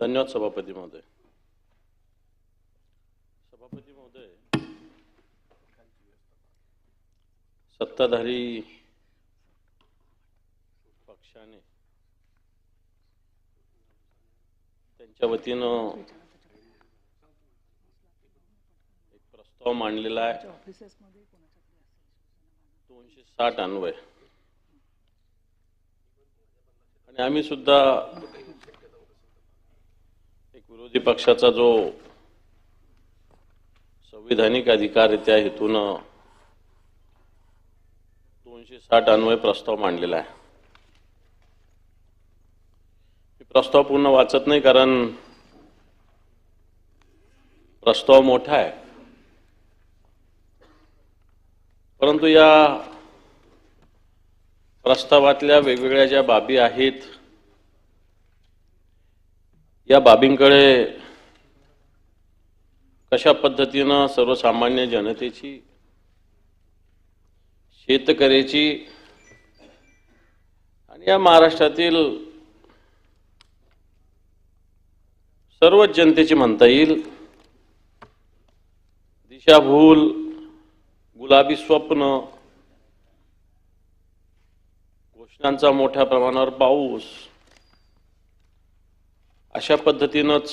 धन्यवाद सभापती महोदय. सभापती महोदय सत्ताधारी पक्षाने त्यांच्या वतीनं एक प्रस्ताव मांडलेला आहे. दोनशे साठ अन्वय. आणि आम्ही सुद्धा एक विरोधी पक्षाचा जो संविधानिक अधिकार आहे त्या हेतून दोनशे साठ अन्वय प्रस्ताव मांडलेला आहे. मी प्रस्ताव पूर्ण वाचत नाही कारण प्रस्ताव मोठा आहे. परंतु या प्रस्तावातल्या वेगवेगळ्या ज्या बाबी आहेत या बाबींकडे कशा पद्धतीनं सर्वसामान्य जनतेची शेतकऱ्याची आणि या महाराष्ट्रातील सर्वच जनतेची म्हणता येईल दिशाभूल गुलाबी स्वप्न घोषणांचा मोठ्या प्रमाणावर पाऊस अशा पद्धतीनंच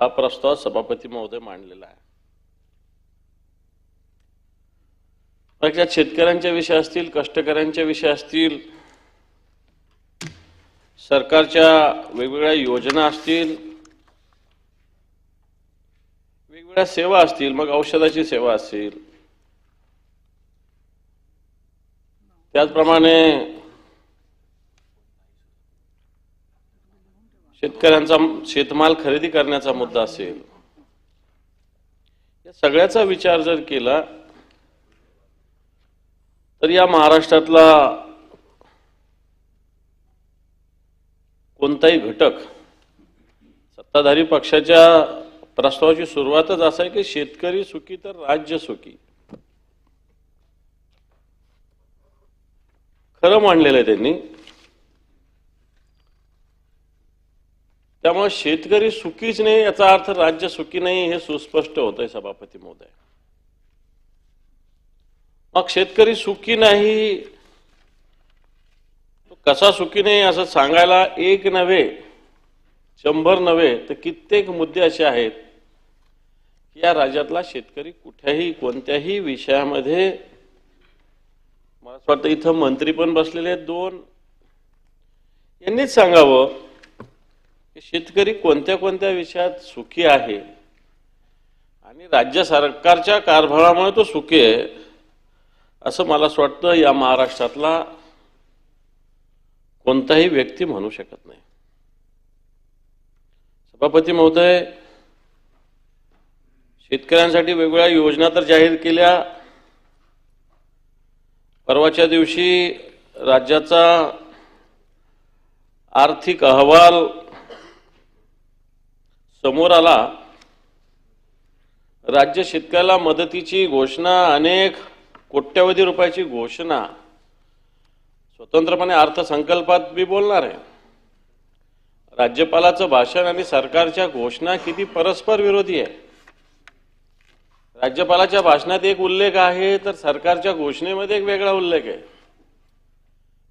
हा प्रस्ताव सभापती महोदय मांडलेला आहे. मग शेतकऱ्यांच्या विषय असतील कष्टकऱ्यांच्या विषय असतील सरकारच्या वेगवेगळ्या योजना असतील वेगवेगळ्या सेवा असतील मग औषधाची सेवा असेल. त्याचप्रमाणे शेतकऱ्यांचा शेतमाल खरेदी करण्याचा मुद्दा असेल या सगळ्याचा विचार जर केला तर या महाराष्ट्रातला कोणताही घटक सत्ताधारी पक्षाच्या प्रस्तावाची सुरुवातच असं आहे की शेतकरी सुखी तर राज्य सुखी. खरं मांडलेलं आहे त्यांनी. त्यामुळे शेतकरी सुखीच नाही याचा अर्थ राज्य सुखी नाही हे सुस्पष्ट होत आहे सभापती महोदय. मग शेतकरी सुखी नाही कसा सुखी नाही असं सांगायला एक नव्हे शंभर नव्हे तर कित्येक मुद्दे असे आहेत की या राज्यातला शेतकरी कुठ्याही कोणत्याही विषयामध्ये मला असं वाटतं इथं मंत्री पण बसलेले आहेत दोन. यांनीच सांगावं शेतकरी कोणत्या कोणत्या विषयात सुखी आहे? आणि राज्य सरकारच्या कारभारामुळे तो सुखी आहे असं मला असं वाटतं या महाराष्ट्रातला कोणताही व्यक्ती म्हणू शकत नाही. सभापती महोदय शेतकऱ्यांसाठी वेगवेगळ्या योजना तर जाहीर केल्या. परवाच्या दिवशी राज्याचा आर्थिक अहवाल समोर आला. राज्य शेतकऱ्याला मदतीची घोषणा अनेक कोट्यवधी रुपयाची घोषणा. स्वतंत्रपणे अर्थसंकल्पात मी बोलणार आहे. राज्यपालाचं भाषण आणि सरकारच्या घोषणा किती परस्पर विरोधी आहे? राज्यपालाच्या भाषणात एक उल्लेख आहे तर सरकारच्या घोषणेमध्ये एक वेगळा उल्लेख आहे.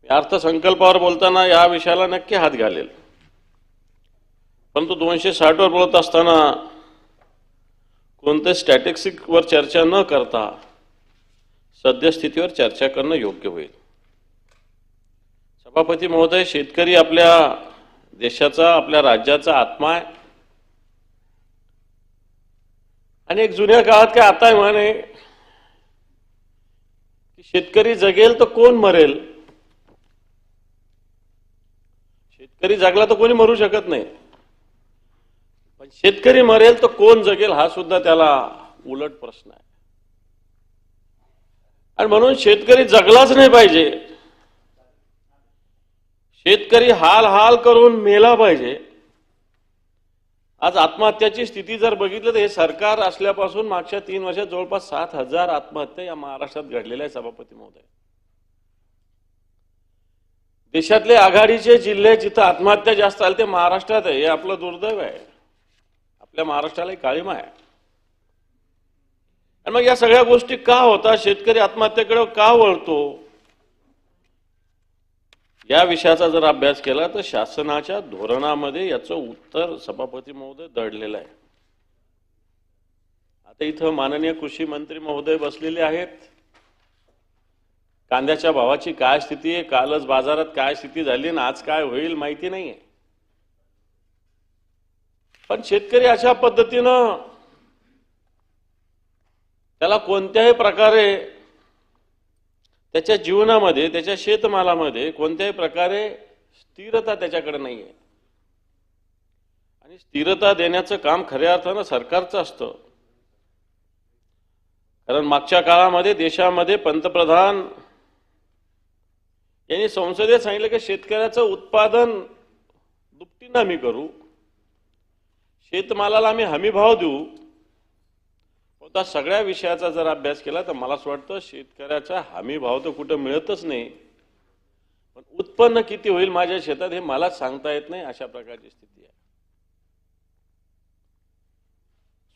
अर्थसंकल्पावर बोलताना या विषयाला नक्की हात घालेल. परंतु दोनशे साठवर बोलत असताना कोणत्या स्टॅटिक्सिकवर चर्चा न करता सद्यस्थितीवर चर्चा करणं योग्य होईल. सभापती महोदय शेतकरी आपल्या देशाचा आपल्या राज्याचा आत्मा आहे. आणि एक जुन्या काळात काय आता आहे म्हणे? की शेतकरी जगेल तर कोण मरेल? शेतकरी जगला तर कोणी मरू शकत नाही. पण शेतकरी मरेल तर कोण जगेल हा सुद्धा त्याला उलट प्रश्न आहे. आणि म्हणून शेतकरी जगलाच नाही पाहिजे. शेतकरी हाल हाल करून मेला पाहिजे. आज आत्महत्याची स्थिती जर बघितलं तर हे सरकार असल्यापासून मागच्या तीन वर्षात जवळपास सात हजार आत्महत्या या महाराष्ट्रात घडलेल्या आहे सभापती महोदय. देशातले आघाडीचे जिल्हे जिथं आत्महत्या जास्त आले ते महाराष्ट्रात आहे हे आपलं दुर्दैव आहे. आपल्या महाराष्ट्राला एक काळीमा आहे. आणि मग या सगळ्या गोष्टी का होतात शेतकरी आत्महत्येकडे का वळतो? या विषयाचा जर अभ्यास केला तर शासनाच्या धोरणामध्ये याचं उत्तर सभापती महोदय दडलेलं आहे. आता इथं माननीय कृषी मंत्री महोदय बसलेले आहेत. कांद्याच्या भावाची काय स्थिती आहे? कालच बाजारात काय स्थिती झाली? आणि आज काय होईल माहिती नाहीये. पण शेतकरी अशा पद्धतीनं त्याला कोणत्याही प्रकारे त्याच्या जीवनामध्ये त्याच्या शेतमालामध्ये कोणत्याही प्रकारे स्थिरता त्याच्याकडे नाही आहे आणि स्थिरता देण्याचं काम खऱ्या अर्थानं सरकारचं असतं. कारण मागच्या काळामध्ये देशामध्ये पंतप्रधान यांनी संसदेत सांगितलं की शेतकऱ्याचं उत्पादन दुपटीनं आम्ही करू. शेतमालाला आम्ही हमी भाव देऊ. होता सगळ्या विषयाचा जर अभ्यास केला तर मला असं वाटतं शेतकऱ्याचा हमी भाव तर कुठं मिळतच नाही. पण उत्पन्न किती होईल माझ्या शेतात हे मलाच सांगता येत नाही अशा प्रकारची स्थिती आहे.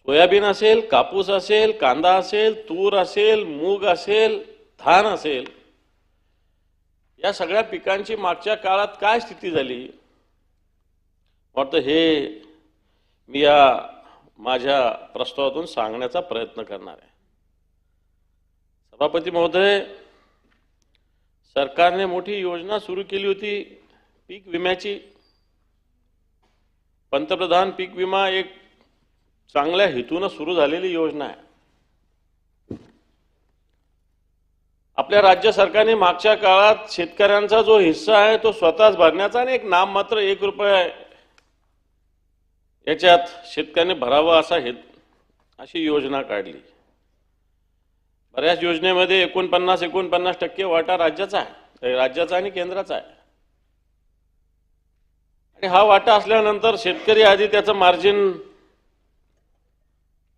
सोयाबीन असेल कापूस असेल कांदा असेल तूर असेल मूग असेल धान असेल. या सगळ्या पिकांची मागच्या काळात काय स्थिती झाली? वाटतं हे मी या माझ्या प्रस्तावातून सांगण्याचा प्रयत्न करणार आहे. सभापती महोदय सरकारने मोठी योजना सुरू केली होती पीक विम्याची. पंतप्रधान पीक विमा एक चांगल्या हेतूनं सुरू झालेली योजना आहे. आपल्या राज्य सरकारने मागच्या काळात शेतकऱ्यांचा जो हिस्सा आहे तो स्वतःच भरण्याचा आणि एक नाम मात्र एक रुपये याच्यात शेतकऱ्याने भरावा असा हेत अशी योजना काढली. बऱ्याच योजनेमध्ये एकोणपन्नास एकोणपन्नास टक्के वाटा राज्याचा आहे. राज्याचा आणि केंद्राचा आहे. आणि हा वाटा असल्यानंतर शेतकरी आधी त्याचं मार्जिन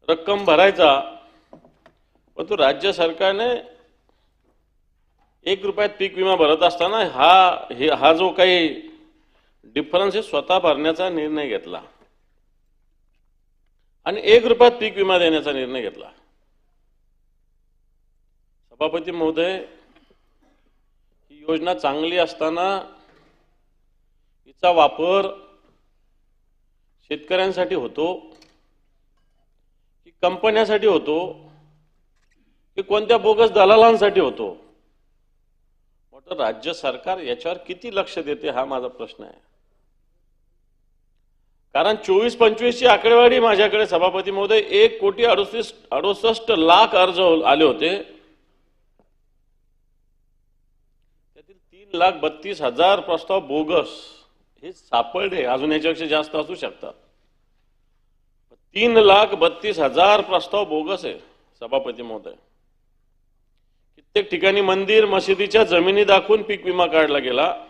रक्कम भरायचा परंतु राज्य सरकारने एक रुपयात पीक विमा भरत असताना हा हे हा जो काही डिफरन्स आहे स्वतः भरण्याचा निर्णय घेतला. आणि एक रुपयात पीक विमा देण्याचा निर्णय घेतला. सभापती महोदय ही योजना चांगली असताना हिचा वापर शेतकऱ्यांसाठी होतो की कंपन्यासाठी होतो की कोणत्या बोगस दलालांसाठी होतो. राज्य सरकार याच्यावर किती लक्ष देते हा माझा प्रश्न आहे. कारण चोवीस पंचवीसची आकडेवारी माझ्याकडे सभापती महोदय एक कोटी अडुसष्ट अडुसष्ट लाख अर्ज हो- आले होते. त्यातील तीन लाख बत्तीस हजार प्रस्ताव बोगस. हे सापडले. अजून याच्यापेक्षा जास्त असू शकतात. तीन लाख बत्तीस हजार प्रस्ताव बोगस आहे सभापती महोदय. कित्येक ठिकाणी मंदिर मशिदीच्या जमिनी दाखवून पीक विमा काढला गेला.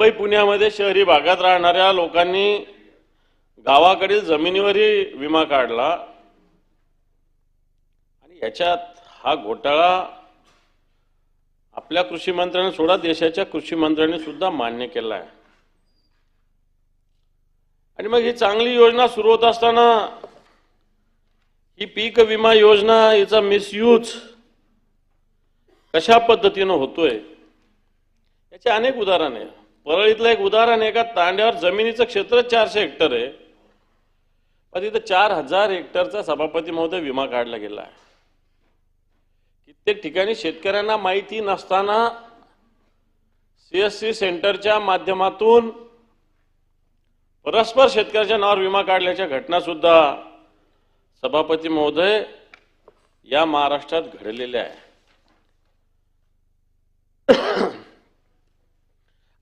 मुंबई पुण्यामध्ये शहरी भागात राहणाऱ्या लोकांनी गावाकडील जमिनीवरही विमा काढला. आणि याच्यात हा घोटाळा आपल्या कृषी मंत्र्यांनी सोडा देशाच्या कृषी मंत्र्यांनी सुद्धा मान्य केला आहे आणि मग ही चांगली योजना सुरू होत असताना ही पीक विमा योजना हिचा मिसयूज कशा पद्धतीनं होतोय? याचे अनेक उदाहरण. आहे परळीतलं एक उदाहरण आहे तांड्यावर जमिनीचं क्षेत्र चारशे हेक्टर आहे. पण तिथं चार हजार हेक्टरचा सभापती महोदय विमा काढला गेला आहे. कित्येक ठिकाणी शेतकऱ्यांना माहिती नसताना सीएससी सेंटरच्या माध्यमातून परस्पर शेतकऱ्याच्या नावावर विमा काढल्याच्या घटना सुद्धा सभापती महोदय या महाराष्ट्रात घडलेल्या आहे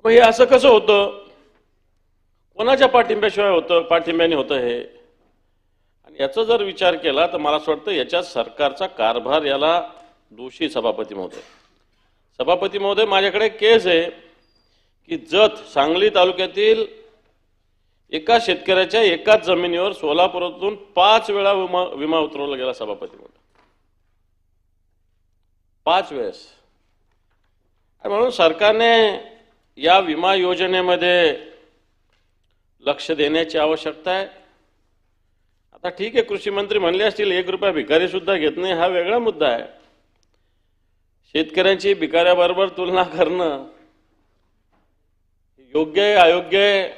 मग हे असं कसं होतं? कोणाच्या पाठिंब्याशिवाय होतं पाठिंब्याने होतं हे? आणि याचा जर विचार केला तर मला असं वाटतं याच्यात सरकारचा कारभार याला दोषी सभापती महोदय. सभापती महोदय माझ्याकडे केस आहे की जत सांगली तालुक्यातील एका शेतकऱ्याच्या एकाच जमिनीवर सोलापुरातून पाच वेळा विमा विमा उतरवला गेला सभापती महोदय. पाच वेळेस. म्हणून सरकारने या विमा योजनेमध्ये लक्ष देण्याची आवश्यकता आहे. आता ठीक आहे कृषी मंत्री म्हणले असतील एक रुपया भिकारी सुद्धा घेत नाही हा वेगळा मुद्दा आहे. शेतकऱ्यांची भिकाऱ्याबरोबर तुलना करणं योग्य आहे अयोग्य आहे?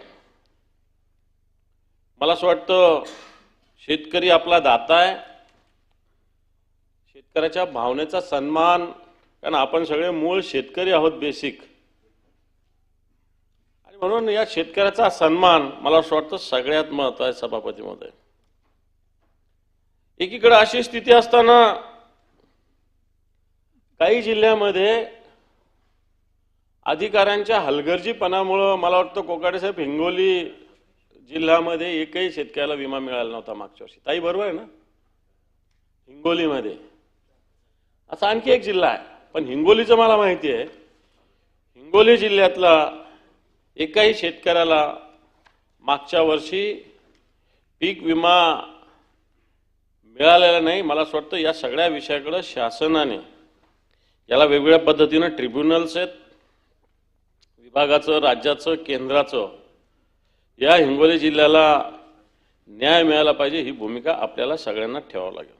मला असं वाटतं शेतकरी आपला दाता आहे. शेतकऱ्याच्या भावनेचा सन्मान कारण आपण सगळे मूळ शेतकरी आहोत बेसिक. म्हणून या शेतकऱ्याचा सन्मान मला असं वाटतं सगळ्यात महत्त्व आहे सभापतीमध्ये. एकीकडे अशी स्थिती असताना काही जिल्ह्यामध्ये अधिकाऱ्यांच्या हलगर्जीपणामुळं मला वाटतं कोकाडे साहेब हिंगोली जिल्ह्यामध्ये एकही शेतकऱ्याला विमा मिळाला नव्हता मागच्या वर्षी. ताई बरोबर आहे ना? हिंगोलीमध्ये. असा आणखी एक जिल्हा आहे. पण हिंगोलीचं मला माहिती आहे. हिंगोली जिल्ह्यातला एकाही शेतकऱ्याला मागच्या वर्षी पीक विमा मिळालेला नाही मला असं वाटतं या सगळ्या विषयाकडं शासनाने याला वेगवेगळ्या पद्धतीनं ट्रिब्युनल्स आहेत विभागाचं राज्याचं केंद्राचं या हिंगोली जिल्ह्याला न्याय मिळाला पाहिजे ही भूमिका आपल्याला सगळ्यांना ठेवावं लागेल.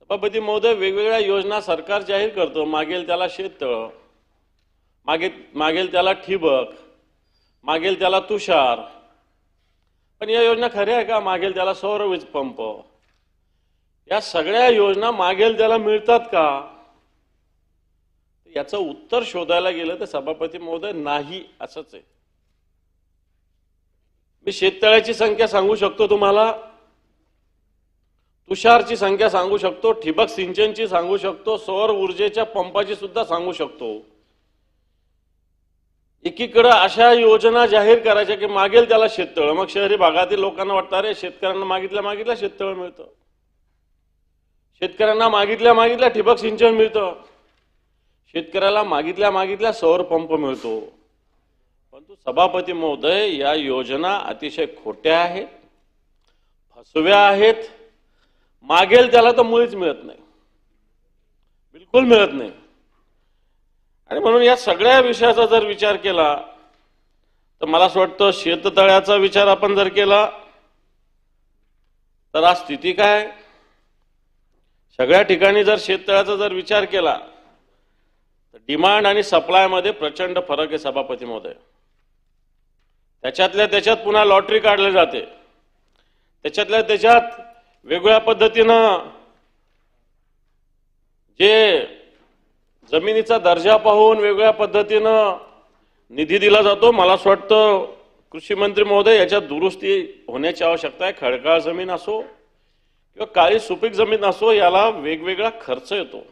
सभापती महोदय वेगवेगळ्या योजना सरकार जाहीर करतो मागेल त्याला शेततळ मागे मागेल त्याला ठिबक मागेल त्याला तुषार. पण या योजना खऱ्या आहे का? मागेल त्याला सौर वीज पंप. या सगळ्या योजना मागेल त्याला मिळतात का? याचं उत्तर शोधायला गेलं तर सभापती महोदय नाही असंच आहे. मी शेततळ्याची संख्या सांगू शकतो तुम्हाला? तुषारची संख्या सांगू शकतो ठिबक सिंचनची सांगू शकतो सौर ऊर्जेच्या पंपाची सुद्धा सांगू शकतो. एकीकडं अशा योजना जाहीर करायच्या की मागेल त्याला शेततळ. मग शहरी भागातील लोकांना वाटतं अरे शेतकऱ्यांना मागितल्या मागितल्या शेततळ मिळतं. शेतकऱ्यांना मागितल्या मागितल्या ठिबक सिंचन मिळतं. शेतकऱ्याला मागितल्या मागितल्या सौर पंप मिळतो. परंतु सभापती महोदय या योजना अतिशय खोट्या आहेत फसव्या आहेत. मागेल त्याला तर मुळीच मिळत नाही. बिलकुल मिळत नाही. आणि म्हणून या सगळ्या विषयाचा जर विचार केला तर मला असं वाटतं शेततळ्याचा विचार आपण जर केला तर आज स्थिती काय सगळ्या ठिकाणी जर शेततळ्याचा जर विचार केला तर डिमांड आणि सप्लायमध्ये प्रचंड फरक आहे सभापती महोदय. त्याच्यातल्या त्याच्यात पुन्हा लॉटरी काढली जाते. त्याच्यातल्या त्याच्यात वेगवेगळ्या पद्धतीनं जे जमिनीचा दर्जा पाहून वेगवेगळ्या पद्धतीनं निधी दिला जातो. मला असं वाटतं कृषी मंत्री महोदय याच्यात दुरुस्ती होण्याची आवश्यकता आहे. खडकाळ जमीन असो किंवा काळी सुपीक जमीन असो याला वेगवेगळा खर्च येतो.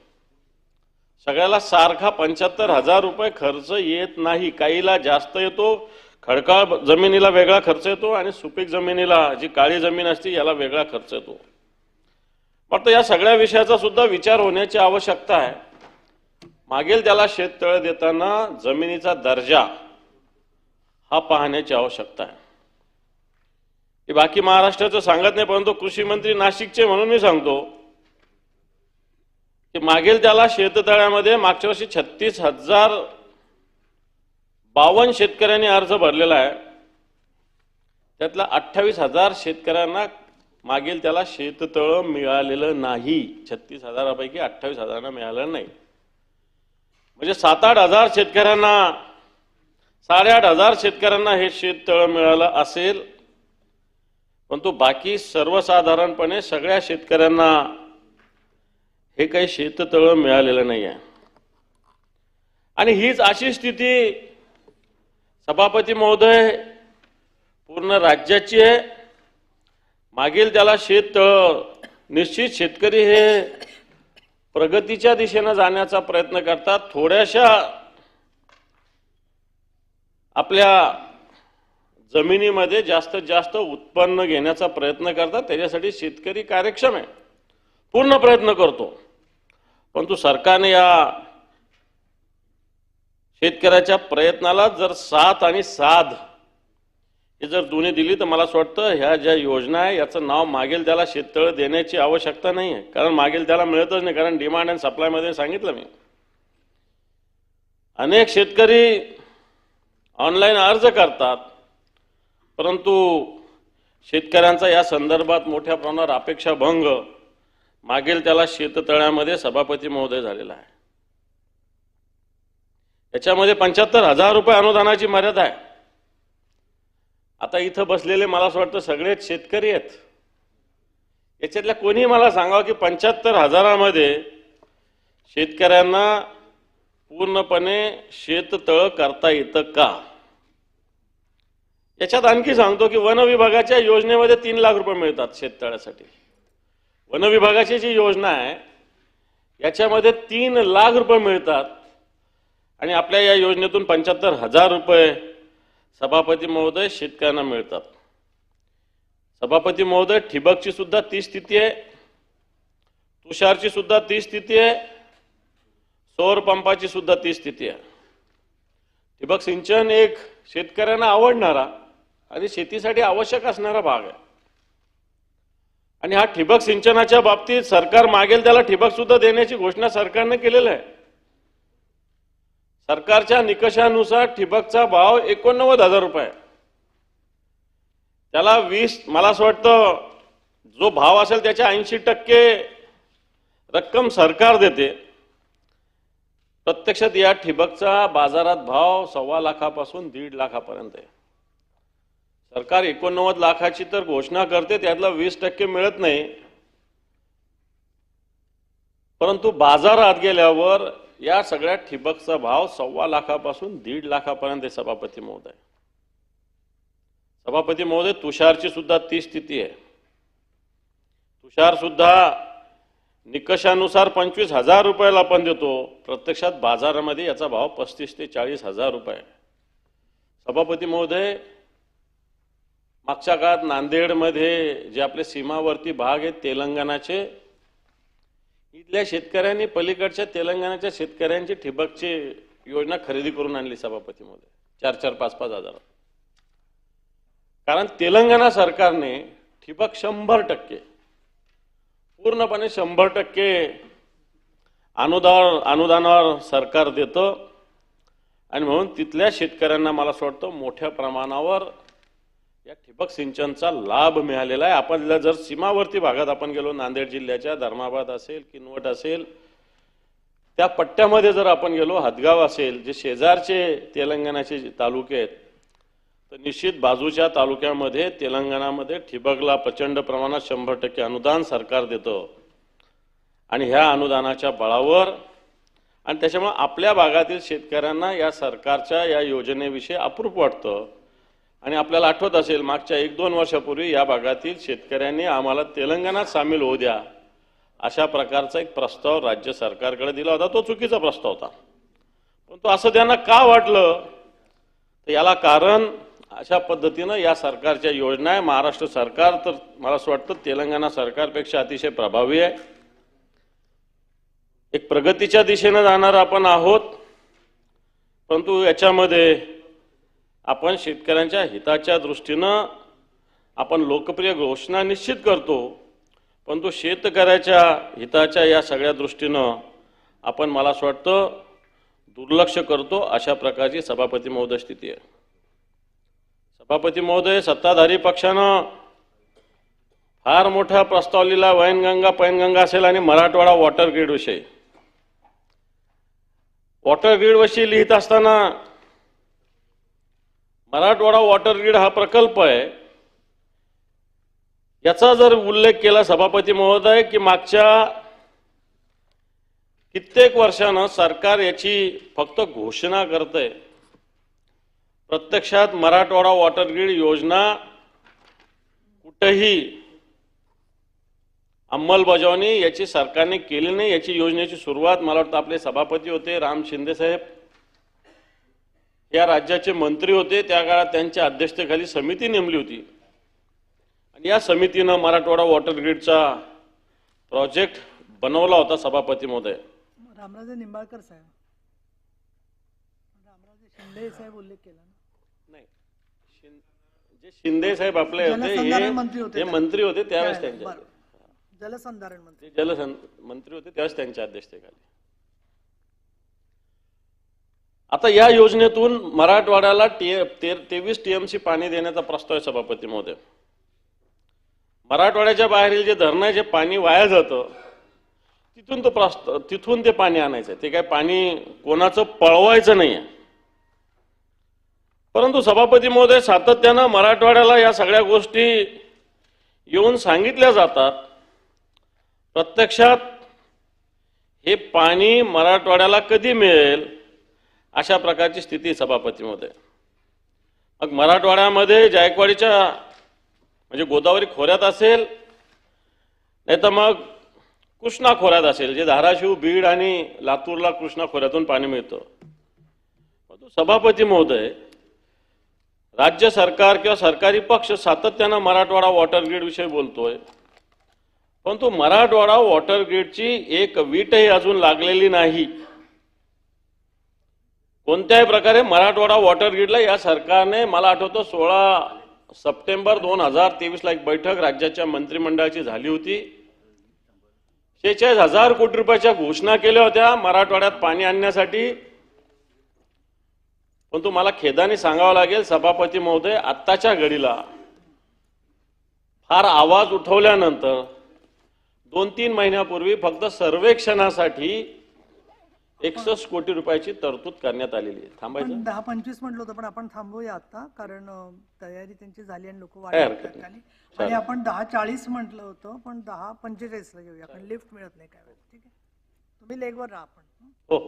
सगळ्याला सारखा पंच्याहत्तर हजार रुपये खर्च येत नाही. काहीला जास्त येतो खडकाळ जमिनीला वेगळा खर्च येतो आणि सुपीक जमिनीला जी काळी जमीन असते याला वेगळा खर्च येतो. फक्त या सगळ्या विषयाचा सुद्धा विचार होण्याची आवश्यकता आहे. मागील त्याला शेततळ देताना जमिनीचा दर्जा हा पाहण्याची आवश्यकता आहे. बाकी महाराष्ट्राचं सांगत नाही परंतु कृषी मंत्री नाशिकचे म्हणून मी सांगतो की मागील त्याला शेततळ्यामध्ये मागच्या वर्षी छत्तीस हजार बावन्न शेतकऱ्यांनी अर्ज भरलेला आहे. त्यातला अठ्ठावीस हजार शेतकऱ्यांना मागील त्याला शेततळ मिळालेलं नाही. छत्तीस हजारापैकी अठ्ठावीस हजारांना मिळालं नाही. म्हणजे सात आठ हजार शेतकऱ्यांना साडेआठ हजार शेतकऱ्यांना हे शेततळ मिळालं असेल परंतु बाकी सर्वसाधारणपणे सगळ्या शेतकऱ्यांना हे काही शेततळ मिळालेलं नाही आहे आणि हीच अशी स्थिती सभापती महोदय पूर्ण राज्याची आहे. मागील त्याला शेततळ निश्चित शेतकरी हे प्रगतीच्या दिशेनं जाण्याचा प्रयत्न करतात. थोड्याशा आपल्या जमिनीमध्ये जास्तीत जास्त उत्पन्न घेण्याचा प्रयत्न करतात. त्याच्यासाठी शेतकरी कार्यक्षम आहे. पूर्ण प्रयत्न करतो. परंतु सरकारने या शेतकऱ्याच्या प्रयत्नाला जर साथ आणि साध हे जर दोन्ही दिली तर मला असं वाटतं ह्या ज्या योजना आहे याचं नाव मागेल त्याला शेततळ देण्याची आवश्यकता नाही आहे कारण मागेल त्याला मिळतच नाही कारण डिमांड अँड सप्लायमध्ये सांगितलं मी. अनेक शेतकरी ऑनलाईन अर्ज करतात परंतु शेतकऱ्यांचा या संदर्भात मोठ्या प्रमाणावर अपेक्षाभंग मागील त्याला शेततळ्यामध्ये सभापती महोदय झालेला आहे. याच्यामध्ये पंच्याहत्तर हजार रुपये अनुदानाची मर्यादा आहे. आता इथं बसलेले मला असं वाटतं सगळेच शेतकरी आहेत. याच्यातल्या कोणी मला सांगावं की पंच्याहत्तर हजारामध्ये शेतकऱ्यांना पूर्णपणे शेततळ करता येतं का? याच्यात आणखी सांगतो की वन विभागाच्या योजनेमध्ये तीन लाख रुपये मिळतात शेततळ्यासाठी. वन विभागाची जी योजना आहे याच्यामध्ये तीन लाख रुपये मिळतात आणि आपल्या या योजनेतून पंच्याहत्तर हजार रुपये सभापती महोदय शेतकऱ्यांना मिळतात. सभापती महोदय ठिबकची सुद्धा ती स्थिती आहे. तुषारची सुद्धा ती स्थिती आहे. सौर पंपाची सुद्धा ती स्थिती आहे. ठिबक सिंचन एक शेतकऱ्यांना आवडणारा आणि शेतीसाठी आवश्यक असणारा भाग आहे. आणि हा ठिबक सिंचनाच्या बाबतीत सरकार मागेल त्याला ठिबक सुद्धा देण्याची घोषणा सरकारने केलेली आहे. सरकारच्या निकषानुसार ठिबकचा भाव एकोणनव्वद हजार रुपये. त्याला वीस मला असं वाटतं जो भाव असेल त्याच्या ऐंशी टक्के रक्कम सरकार देते. प्रत्यक्षात या ठिबकचा बाजारात भाव सव्वा लाखापासून दीड लाखापर्यंत आहे. सरकार एकोणनव्वद लाखाची तर घोषणा करते त्यातला वीस टक्के मिळत नाही. परंतु बाजारात गेल्यावर या सगळ्या ठिबकचा भाव सव्वा लाखापासून दीड लाखापर्यंत सभापती महोदय. सभापती महोदय तुषारची सुद्धा ती स्थिती आहे. तुषार सुद्धा निकषानुसार पंचवीस हजार रुपयाला आपण देतो. प्रत्यक्षात बाजारामध्ये याचा भाव पस्तीस ते चाळीस हजार रुपये आहे. सभापती महोदय मागच्या काळात नांदेडमध्ये जे आपले सीमावर्ती भाग आहेत तेलंगणाचे इथल्या शेतकऱ्यांनी पलीकडच्या तेलंगणाच्या शेतकऱ्यांची ठिबकची योजना खरेदी करून आणली सभापती चार चार पाच पाच हजार कारण तेलंगणा सरकारने ठिबक शंभर टक्के पूर्णपणे शंभर टक्के अनुदान अनुदानावर सरकार देतं. आणि म्हणून तिथल्या शेतकऱ्यांना मला असं वाटतं मोठ्या प्रमाणावर या ठिबक सिंचनचा लाभ मिळालेला आहे. आपण जर सीमावर्ती भागात आपण गेलो नांदेड जिल्ह्याच्या धर्माबाद असेल किनवट असेल त्या पट्ट्यामध्ये जर आपण गेलो हदगाव असेल जे शेजारचे तेलंगणाचे तालुके आहेत तर निश्चित बाजूच्या तालुक्यामध्ये तेलंगणामध्ये ठिबकला प्रचंड प्रमाणात शंभर टक्के अनुदान सरकार देतं. आणि ह्या अनुदानाच्या बळावर आणि त्याच्यामुळे आपल्या भागातील शेतकऱ्यांना या सरकारच्या या योजनेविषयी अप्रूप वाटतं. आणि आपल्याला आठवत असेल मागच्या एक दोन वर्षापूर्वी या भागातील शेतकऱ्यांनी आम्हाला तेलंगणात सामील होऊ द्या अशा प्रकारचा एक प्रस्ताव राज्य सरकारकडे दिला होता. तो चुकीचा प्रस्ताव होता. पण तो असं त्यांना का वाटलं? तर याला कारण अशा पद्धतीनं या सरकारच्या योजना आहे. महाराष्ट्र सरकार तर मला असं वाटतं तेलंगणा सरकारपेक्षा अतिशय प्रभावी आहे. एक प्रगतीच्या दिशेनं जाणार आपण आहोत. परंतु याच्यामध्ये आपण शेतकऱ्यांच्या हिताच्या दृष्टीनं आपण लोकप्रिय घोषणा निश्चित करतो परंतु शेतकऱ्याच्या हिताच्या या सगळ्या दृष्टीनं आपण मला असं वाटतं दुर्लक्ष करतो अशा प्रकारची सभापती महोदय स्थिती आहे. सभापती महोदय सत्ताधारी पक्षानं फार मोठा प्रस्ताव लिहिला वैनगंगा पैनगंगा असेल आणि मराठवाडा वॉटर ग्रीडविषयी. वॉटर ग्रीडविषयी लिहित असताना मराठवाडा वॉटर ग्रीड हा प्रकल्प आहे. याचा जर उल्लेख केला सभापती महोदय की मागच्या कित्येक वर्षानं सरकार याची फक्त घोषणा करतंय. प्रत्यक्षात मराठवाडा वॉटर ग्रीड योजना कुठेही अंमलबजावणी याची सरकारने केली नाही याची योजनेची सुरुवात मला वाटतं आपले सभापती होते राम शिंदे साहेब. या राज्याचे मंत्री होते त्या काळात त्यांच्या अध्यक्षतेखाली समिती नेमली होती. आणि या समितीनं मराठवाडा वॉटर ग्रीडचा प्रोजेक्ट बनवला होता सभापती महोदय. रामराजे निंबाळकर साहेब. रामराजे शिंदे साहेब उल्लेख केला नाही. जे शिंदे साहेब आपले होते हे. मंत्री होते त्यावेळेस? त्यांच्या. जलसंधारण मंत्री. ते जल मंत्री होते त्यावेळेस त्यांच्या अध्यक्षतेखाली. आता या योजनेतून मराठवाड्याला टी तेवीस टीएमसी पाणी देण्याचा प्रस्ताव आहे सभापती महोदय. मराठवाड्याच्या बाहेरील जे धरणं आहे, जे पाणी वाया जातं तिथून तो प्रस्ताव तिथून ते पाणी आणायचं आहे. ते काय पाणी कोणाचं पळवायचं नाही आहे परंतु सभापती महोदय सातत्यानं मराठवाड्याला या सगळ्या गोष्टी येऊन सांगितल्या जातात. प्रत्यक्षात हे पाणी मराठवाड्याला कधी मिळेल? अशा प्रकारची स्थिती सभापतीमध्ये. मग मराठवाड्यामध्ये जायकवाडीच्या म्हणजे गोदावरी खोऱ्यात असेल नाही तर मग कृष्णा खोऱ्यात असेल जे धाराशिव बीड आणि लातूरला कृष्णा खोऱ्यातून पाणी मिळतं. सभापती महोदय राज्य सरकार किंवा सरकारी पक्ष सातत्यानं मराठवाडा वॉटर ग्रीड विषयी बोलतोय. परंतु मराठवाडा वॉटर ग्रीडची एक वीटही अजून लागलेली नाही. कोणत्याही प्रकारे मराठवाडा वॉटर ग्रीडला या सरकारने मला आठवतं सोळा सप्टेंबर दोन हजार तेवीसला एक बैठक राज्याच्या मंत्रिमंडळाची झाली होती. शेहेचाळीस हजार कोटी रुपयाच्या घोषणा केल्या होत्या मराठवाड्यात पाणी आणण्यासाठी. पण तुम्हाला खेदाने सांगावं लागेल सभापती महोदय आत्ताच्या घडीला फार आवाज उठवल्यानंतर दोन तीन महिन्यापूर्वी फक्त सर्वेक्षणासाठी एकसष्ट कोटी रुपयाची तरतूद करण्यात आलेली आहे. थांबायचं? पण दहा पंचवीस म्हटलं होतं पण आपण थांबूया आता कारण अं, तयारी त्यांची झाली आणि लोक काय हरकत आणि आपण दहा चाळीस म्हटलं होतं पण दहा पंचेचाळीसला घेऊया कारण लिफ्ट मिळत नाही काय ठीक आहे? तुम्ही लेगवर राहा आपण. हं? हो.